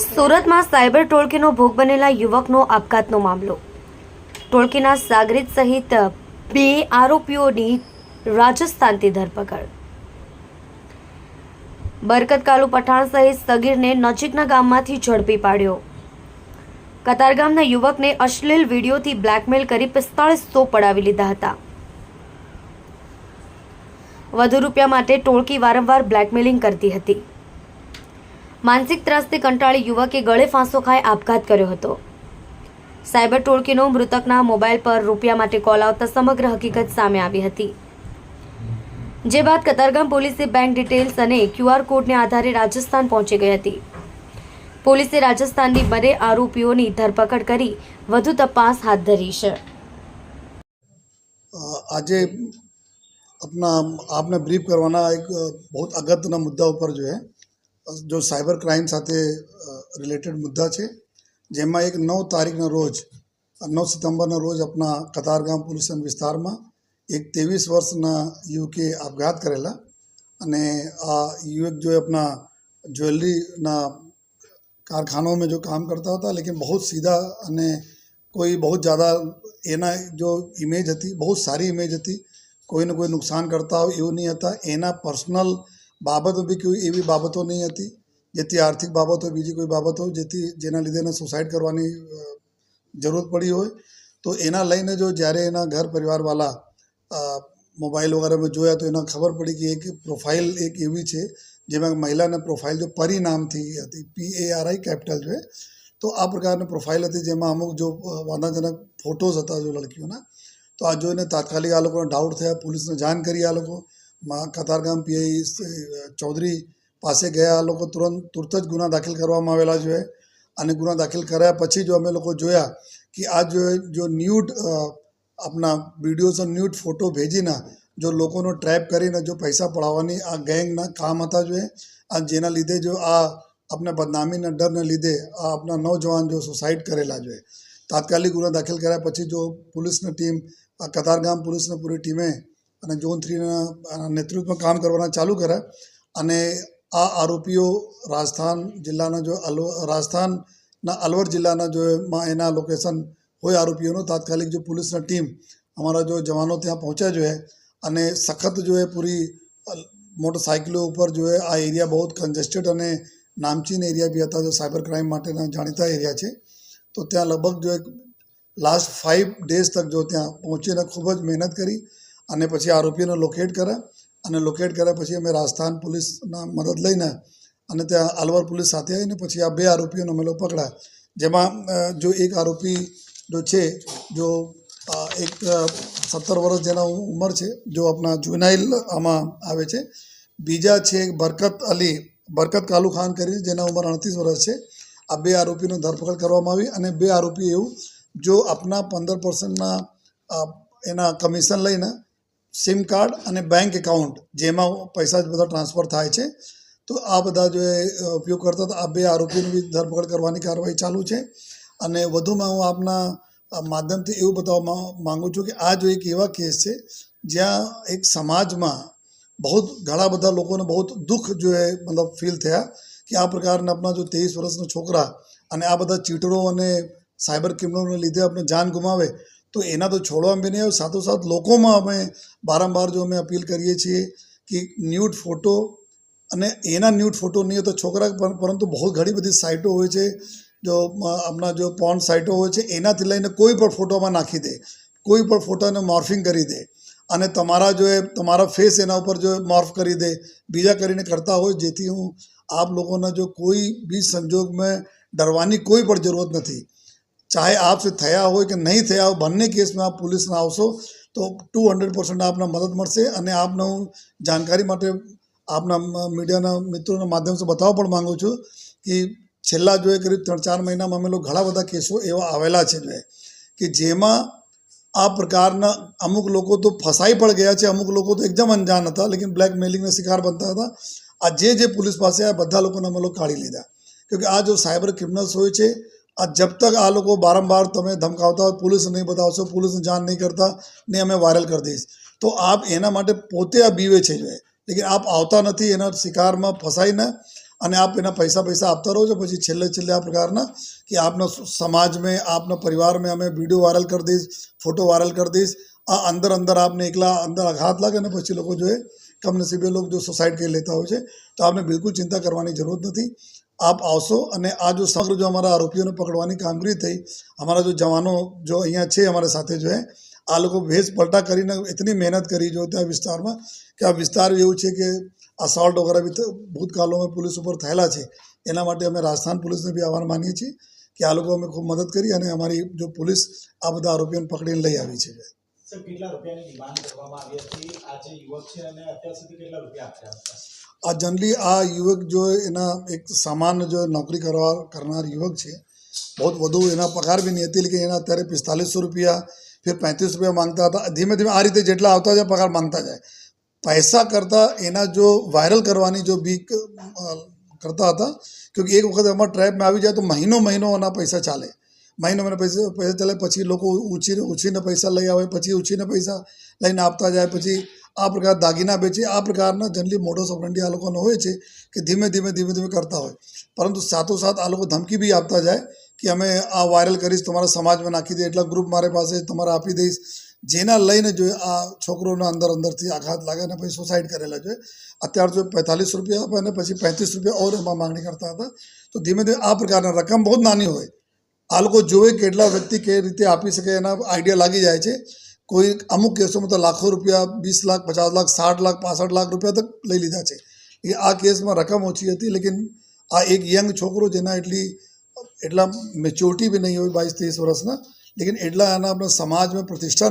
સુરતમાં સાયબર ટોળકીનો ભોગ બનેલા યુવકનો આપઘાતનો મામલો. ટોળકીના સાગરીત સહિત બે આરોપીઓની રાજસ્થાનથી ધરપકડ. બરકત કાલુ પઠાણ સહિત સગીરને નજીકના ગામમાંથી ઝડપી પાડ્યો. કતારગામના યુવકને અશ્લીલ વિડીયોથી બ્લેકમેલ કરી પિસ્તાળીસો પડાવી લીધા હતા. વધુ રૂપિયા માટે ટોળકી વારંવાર બ્લેકમેલિંગ કરતી હતી. માનસિક ત્રાસથી કંટાળી યુવકે ગળે ફાંસો ખાઈ આપઘાત કર્યો હતો સાયબર ટોળકીનો મૃતકના મોબાઈલ પર રૂપિયા માટે કોલ આવતા સમગ્ર હકીકત સામે આવી હતી જે બાદ કતારગામ પોલીસે બેંક ડિટેલ્સ અને ક્યુઆર કોડને આધારે રાજસ્થાન પહોંચી ગઈ હતી પોલીસે રાજસ્થાનની બંને આરોપીઓની ધરપકડ કરી વધુ તપાસ હાથ ધરી છે અ, આજે अपना आपने ब्रीफ करवाना एक अ, बहुत અગત્યના મુદ્દા ઉપર જો હે જો સાયબર ક્રાઇમ સાથે રિલેટેડ મુદ્દા છે જેમાં એક નવ તારીખના રોજ નવ સપ્ટેમ્બરના રોજ આપણા કતારગામ પોલીસ સ્ટેશન વિસ્તારમાં એક ત્રેવીસ વર્ષના યુવકે આપઘાત કરેલા અને આ યુવક जो है अपना જ્વેલરીના कारखानों में जो काम करता था लेकिन बहुत सीधा અને કોઈ બહુ જ્યાદા એના જો ઇમેજ હતી બહુ સારી ઇમેજ હતી કોઈને કોઈ નુકસાન કરતા હોય એવું નહીં હતા એના પર્સનલ બાબતો બી કોઈ એવી બાબતો નહીં હતી, જેથી આર્થિક બાબતો, બીજી કોઈ બાબતો જેથી જેના લીધે એને સુસાઇડ કરવાની જરૂર પડી હોય. તો એના લઈને જો જ્યારે એના ઘર પરિવારવાળા મોબાઈલ વગેરેમાં જોયા તો એને ખબર પડી કે એક પ્રોફાઇલ એક એવી છે, જેમાં મહિલાને પ્રોફાઇલ જો પરિણામથી હતી પી એ આર આઈ કેપિટલ છે. તો આ પ્રકારની પ્રોફાઇલ હતી જેમાં અમુક જો વાંધાજનક ફોટોઝ હતા જો લડકીઓના. તો આ જોઈને તાત્કાલિક આ લોકોને ડાઉટ થયા, પોલીસને જાણ કરી આ લોકો. મા- કતારગામ પીઆઈ ચૌધરી પાસે ગયા. લોકો તુરંત તુરત જ ગુના દાખલ કરવામાં આવેલા છે. અને ગુના દાખલ કર્યા પછી જો અમે લોકો જોયા કે આ જો જો ન્યૂડ આપણા વિડીયોઝ ન્યૂડ ફોટો ભેજીને જો લોકોનો ટ્રેપ કરીને જો પૈસા પડાવવાની આ ગેંગના કામ હતા જોઈએ આ જેના લીધે જો આ આપણે બદનામીના ડરને લીધે આ આપણા નવજવાન જો સુસાઇડ કરેલા જોઈએ તાત્કાલિક ગુનો દાખલ કર્યા પછી જો પોલીસની ટીમ, આ કતારગામ પોલીસની પૂરી ટીમે અને ઝોન થ્રીના નેતૃત્વમાં કામ કરવાના ચાલુ કર્યા. અને આ આરોપીઓ રાજસ્થાન જિલ્લાના જો અલવ રાજસ્થાનના અલવર જિલ્લાના જો માં એના લોકેશન હોય આરોપીઓનો, તાત્કાલિક જો પોલીસના ટીમ અમારા જો જવાનો ત્યાં પહોંચ્યા જો અને સખત જો એ પૂરી મોટરસાઇકલો ઉપર જો આ એરિયા બહુ કન્જેસ્ટેડ અને નામચીન એરિયા બી હતા, જો સાયબર ક્રાઇમ માટેના જાણીતા એરિયા છે. તો ત્યાં લગભગ જો એક લાસ્ટ ફાઇવ ડેઝ તક જો ત્યાં પહોંચીને ખૂબ જ મહેનત કરી અને પછી આરોપીઓને લોકેટ કર્યા અને લોકેટ કર્યા પછી અમે રાજસ્થાન પોલીસના મદદ લઈને અને ત્યાં અલવર પોલીસ સાથે આવીને પછી આ બે આરોપીઓને અમે લોકો પકડ્યા. જેમાં જો એક આરોપી જો છે, જો એક સત્તર વર્ષ જેના ઉંમર છે, જો આપણા જુનાઇલ આમાં આવે છે. બીજા છે બરકત અલી, બરકત કાલુ ખાન કરીને જેના ઉંમર અડતીસ વર્ષ છે. આ બે આરોપીની ધરપકડ કરવામાં આવી અને બે આરોપી એવું જો આપના પંદર પર્સન્ટના એના કમિશન લઈને સિમ કાર્ડ અને બેંક એકાઉન્ટ જેમાં પૈસા જ બધા ટ્રાન્સફર થાય છે. તો આ બધા જો એ ઉપયોગ કરતા હતા, આ બે આરોપીની બી ધરપકડ કરવાની કાર્યવાહી ચાલુ છે. અને વધુમાં હું આપના માધ્યમથી એવું બતાવવા માંગુ છું કે આ જો એક એવા કેસ છે, જ્યાં એક સમાજમાં બહુ ઘણા બધા લોકોને બહુ દુઃખ જો એ, મતલબ ફીલ થયા કે આ પ્રકારના આપણા જો ત્રેવીસ વર્ષના છોકરા અને આ બધા ચીટરો અને સાયબર ક્રિમિનલને લીધે આપણે જાન ગુમાવે તો એના તો છોડવા બી નહીં સાથોસાથ લોકોમાં અમે વારંવાર જો અમે અપીલ કરીએ છીએ કે ન્યૂડ ફોટો અને એના ન્યૂડ ફોટો નહીં તો છોકરા પણ પરંતુ બહુ ઘણી બધી સાઇટો હોય છે, જો આપણા જો પોન સાઇટો હોય છે, એનાથી લઈને કોઈ પણ ફોટોમાં નાખી દે. કોઈ પણ ફોટોને મોર્ફિંગ કરી દે. અને તમારા જો એ, તમારા ફેસ એના ઉપર જો મોર્ફ કરી દે. બીજા કરીને કરતા હોય, જેથી હું આપ લોકોના જો કોઈ બી સંજોગમાં ડરવાની કોઈ પણ જરૂરત નથી. ચાહે આપસે થયા હોય કે નહીં થયા હોય બંને કેસમાં આપ પોલીસને આવશો તો ટુ હંડ્રેડ પર્સન્ટ આપને મદદ મળશે અને આપને હું જાણકારી માટે આપના મીડિયાના મિત્રોના માધ્યમથી બતાવવા પણ માગું છું કે છેલ્લા જો એ કરીબ ત્રણ ચાર મહિનામાં અમે લોકો ઘણા બધા કેસો એવા આવેલા છે જોઈએ કે જેમાં આ પ્રકારના અમુક લોકો તો ફસાઈ પણ ગયા છે અમુક લોકો તો એકદમ અંજાન હતા લેકિન બ્લેકમેલિંગના શિકાર બનતા હતા આ જે જે પોલીસ પાસે આ બધા લોકોને અમે લોકો કાઢી લીધા કેમકે આ જો સાયબર ક્રિમિનલ્સ હોય છે આ જબ તક આ લોકો બારંબાર તમે ધમકાવતા હોય પોલીસને નહીં બતાવશો પોલીસને જાણ નહીં કરતા ને અમે વાયરલ કરી દઈશ તો આપ એના માટે પોતે આ બીવે છે જોઈએ લેકિન આપ આવતા નથી એના શિકારમાં ફસાઈને અને આપ એના પૈસા પૈસા આપતા રહો છો પછી છેલ્લે છેલ્લે આ પ્રકારના કે આપના સમાજમાં આપના પરિવારમાં અમે વીડિયો વાયરલ કરી દઈશ ફોટો વાયરલ કરી દઈશ આ અંદર અંદર આપને એકલા અંદર આઘાત લાગે ને પછી લોકો જોએ કમનસીબે લોકો જો સુસાઇડ કરી લેતા હોય છે તો આપને બિલકુલ ચિંતા કરવાની જરૂરત નથી આપ આવશો અને આ જો સમગ્ર જો અમારા આરોપીઓને પકડવાની કામગીરી થઈ, અમારા જો જવાનો જો અહીંયા છે અમારા સાથે જો હે, આ લોકો ભેસ પલટા કરીને એટલી મહેનત કરી જો ત્યાં વિસ્તારમાં કે આ વિસ્તાર એવું છે કે અસોલ્ટ વગેરે બી ભૂતકાળોમાં પોલીસ ઉપર થયેલા છે. એના માટે અમે રાજસ્થાન પોલીસને બી આભાર માનીએ છીએ કે આ લોકો અમે ખૂબ મદદ કરી અને અમારી જો પોલીસ આ બધા આરોપીઓને પકડીને લઈ આવી છે. કેટલા રૂપિયાની ડિમાન્ડ કરવામાં આવી હતી? આજે યુવક છે અને અત્યાર સુધી કેટલા રૂપિયા આપ્યા આ જનરલી આ યુવક જો એના એક સામાન્ય જો નોકરી કરવા કરનાર યુવક છે બહુ વધુ એના પગાર બી નહીં હતી કે એના અત્યારે પિસ્તાલીસો રૂપિયા, ફેર પેંત્રીસ રૂપિયા માંગતા હતા. ધીમે ધીમે આ રીતે જેટલા આવતા જાય, પગાર માંગતા જાય. પૈસા કરતાં એના જો વાયરલ કરવાની જો બીક કરતા હતા કેમકે એક વખત એમાં ટ્રેપમાં આવી જાય તો મહિનો મહિનો એના પૈસા ચાલે. મહિનો મહિનો પૈસા પૈસા ચાલે, પછી લોકો ઉછીને ઉછીને પૈસા લઈ આવે, પછી ઉછીને પૈસા લઈને આપતા જાય, પછી આ પ્રકાર દાગીના બેચે આ પ્રકારના જનરલી મોટો ઓપરેન્ડી આ લોકોનો હોય છે કે ધીમે ધીમે ધીમે ધીમે કરતા હોય. પરંતુ સાથોસાથ આ લોકો ધમકી બી આપતા જાય કે અમે આ વાયરલ કરીશ, તમારા સમાજમાં નાખી દે, એટલા ગ્રુપ મારી પાસે તમારે આપી દઈશ. જેના લઈને જો આ છોકરોના અંદર અંદરથી આઘાત લાગે અને પછી સુસાઇડ કરેલા જોઈએ અત્યારે જો પેંતાલીસ રૂપિયા આપે અને પછી પાંત્રીસ રૂપિયા ઓર એમાં માગણી કરતા હતા. તો ધીમે ધીમે આ પ્રકારના રકમ બહુ નાની હોય. આ લોકો જોવે કેટલા વ્યક્તિ કઈ રીતે આપી શકે એના આઈડિયા લાગી જાય છે. કોઈ અમુક કેસોમાં તો લાખો રૂપિયા, વીસ લાખ, પચાસ લાખ, સાઠ લાખ, પાસઠ લાખ રૂપિયા તક લઈ લીધા છે. એ આ કેસમાં રકમ ઓછી હતી, લેકિન આ એક યંગ છોકરો જેના એટલી, એટલા મેચ્યોરિટી બી નહીં હોય બાવીસ, ત્રીસ વર્ષના, લેકિન એટલા એના આપણા સમાજમાં પ્રતિષ્ઠા